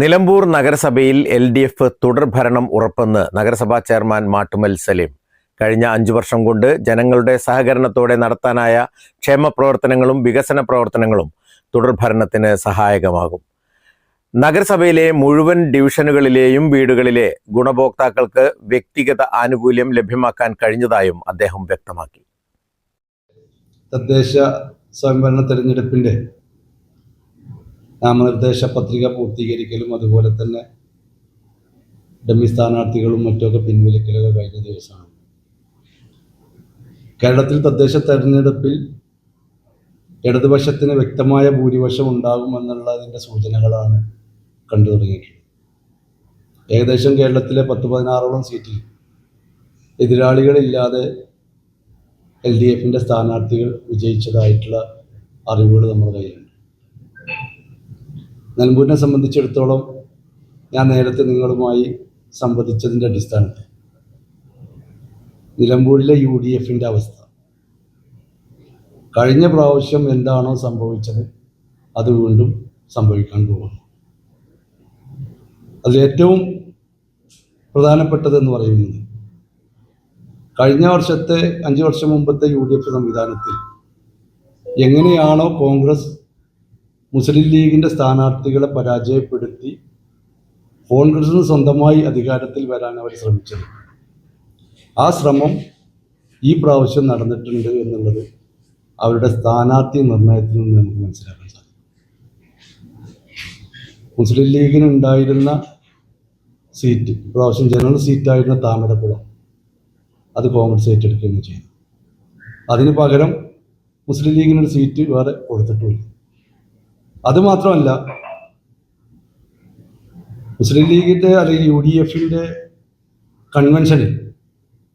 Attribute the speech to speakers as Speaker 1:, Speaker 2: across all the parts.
Speaker 1: നിലമ്പൂർ നഗരസഭയിൽ L D F തുടർഭരണം ഉറപ്പെന്ന് നഗരസഭാ ചെയർമാൻ മാട്ടുമൽ സലീം. കഴിഞ്ഞ അഞ്ചു വർഷം കൊണ്ട് ജനങ്ങളുടെ സഹകരണത്തോടെ നടത്താനായ ക്ഷേമ പ്രവർത്തനങ്ങളും വികസന പ്രവർത്തനങ്ങളും തുടർഭരണത്തിന് സഹായകമാകും. നഗരസഭയിലെ മുഴുവൻ ഡിവിഷനുകളിലെയും വീടുകളിലെ ഗുണഭോക്താക്കൾക്ക് വ്യക്തിഗത ആനുകൂല്യം ലഭ്യമാക്കാൻ കഴിഞ്ഞതായും അദ്ദേഹം വ്യക്തമാക്കി.
Speaker 2: തദ്ദേശ സ്വയംഭരണ തെരഞ്ഞെടുപ്പിന്റെ നാമനിർദ്ദേശ പത്രിക പൂർത്തീകരിക്കലും അതുപോലെ തന്നെ ഡമ്മി സ്ഥാനാർത്ഥികളും മറ്റുമൊക്കെ പിൻവലിക്കലൊക്കെ കഴിഞ്ഞ ദിവസമാണ്. കേരളത്തിൽ തദ്ദേശ തെരഞ്ഞെടുപ്പിൽ ഇടതുപക്ഷത്തിന് വ്യക്തമായ ഭൂരിപക്ഷം ഉണ്ടാകുമെന്നുള്ളതിന്റെ സൂചനകളാണ് കണ്ടു തുടങ്ങിയിട്ടുള്ളത്. ഏകദേശം കേരളത്തിലെ പത്ത് പതിനാറോളം സീറ്റിൽ എതിരാളികളില്ലാതെ എൽ ഡി എഫിന്റെ സ്ഥാനാർത്ഥികൾ വിജയിച്ചതായിട്ടുള്ള അറിവുകൾ നമ്മുടെ കയ്യിലുണ്ട്. നിലമ്പൂരിനെ സംബന്ധിച്ചിടത്തോളം ഞാൻ നേരത്തെ നിങ്ങളുമായി സംവദിച്ചതിന്റെ അടിസ്ഥാനത്തിൽ നിലമ്പൂരിലെ യു ഡി എഫിന്റെ അവസ്ഥ. കഴിഞ്ഞ പ്രാവശ്യം എന്താണോ സംഭവിച്ചത് അത് വീണ്ടും സംഭവിക്കാൻ പോകുന്നു. അതിലേറ്റവും പ്രധാനപ്പെട്ടതെന്ന് പറയുന്നത് കഴിഞ്ഞ വർഷത്തെ അഞ്ച് വർഷം മുമ്പത്തെ യു ഡി എഫ് സംവിധാനത്തിൽ എങ്ങനെയാണോ കോൺഗ്രസ് മുസ്ലിം ലീഗിന്റെ സ്ഥാനാർത്ഥികളെ പരാജയപ്പെടുത്തി കോൺഗ്രസിന് സ്വന്തമായി അധികാരത്തിൽ വരാൻ അവർ ശ്രമിച്ചത്. ആ ശ്രമം ഈ പ്രാവശ്യം നടന്നിട്ടുണ്ട് എന്നുള്ളത് അവരുടെ സ്ഥാനാർത്ഥി നിർണയത്തിൽ നിന്ന് നമുക്ക് മനസ്സിലാക്കാൻ സാധിക്കും. മുസ്ലിം ലീഗിന് ഉണ്ടായിരുന്ന സീറ്റ് പ്രാവശ്യം ജനറൽ സീറ്റായിരുന്ന താമരക്കുളം അത് കോൺഗ്രസ് ഏറ്റെടുക്കുകയും ചെയ്തു അതിന് പകരം മുസ്ലിം ലീഗിനൊരു സീറ്റ് വേറെ കൊടുത്തിട്ടുമില്ല. അതുമാത്രമല്ല മുസ്ലിം ലീഗിന്റെ അല്ലെങ്കിൽ യു ഡി എഫിന്റെ കൺവെൻഷനിൽ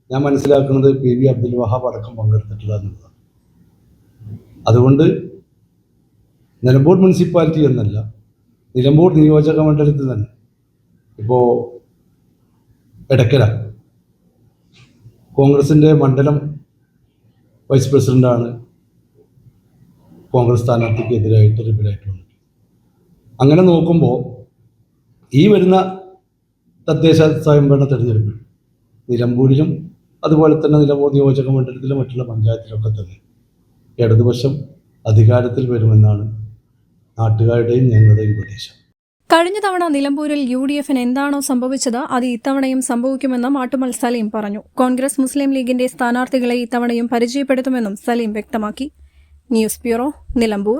Speaker 2: ഞാൻ മനസ്സിലാക്കുന്നത് പി വി അബ്ദുൽ വഹാബ് അടക്കം പങ്കെടുത്തിട്ടില്ല എന്നുള്ളതാണ്. അതുകൊണ്ട് നിലമ്പൂർ മുനിസിപ്പാലിറ്റി എന്നല്ല നിലമ്പൂർ നിയോജക മണ്ഡലത്തിൽ തന്നെ ഇപ്പോൾ എടക്കര കോൺഗ്രസിന്റെ മണ്ഡലം വൈസ് പ്രസിഡന്റാണ് കോൺഗ്രസ് സ്ഥാനാർത്ഥിക്ക് എതിരായിട്ട് റിബലായിട്ട് അങ്ങനെ നോക്കുമ്പോൾ ഈ വരുന്ന തദ്ദേശ സ്വയംഭരണ തെരഞ്ഞെടുപ്പ് നിലമ്പൂരിലും അതുപോലെ തന്നെ നിലമ്പൂർ നിയോജക മണ്ഡലത്തിലും മറ്റുള്ള പഞ്ചായത്തിലൊക്കെ തന്നെ ഇടതുപക്ഷം അധികാരത്തിൽ വരുമെന്നാണ് നാട്ടുകാരുടെയും ഞങ്ങളുടെയും പ്രതീക്ഷ.
Speaker 3: കഴിഞ്ഞ തവണ നിലമ്പൂരിൽ യു ഡി എഫിന് എന്താണോ സംഭവിച്ചത് അത് ഇത്തവണയും സംഭവിക്കുമെന്ന് മാട്ടുമൽ സലീം പറഞ്ഞു. കോൺഗ്രസ് മുസ്ലിം ലീഗിന്റെ സ്ഥാനാർത്ഥികളെ ഇത്തവണയും പരിചയപ്പെടുത്തുമെന്നും സലീം വ്യക്തമാക്കി. News bureau Nilambur.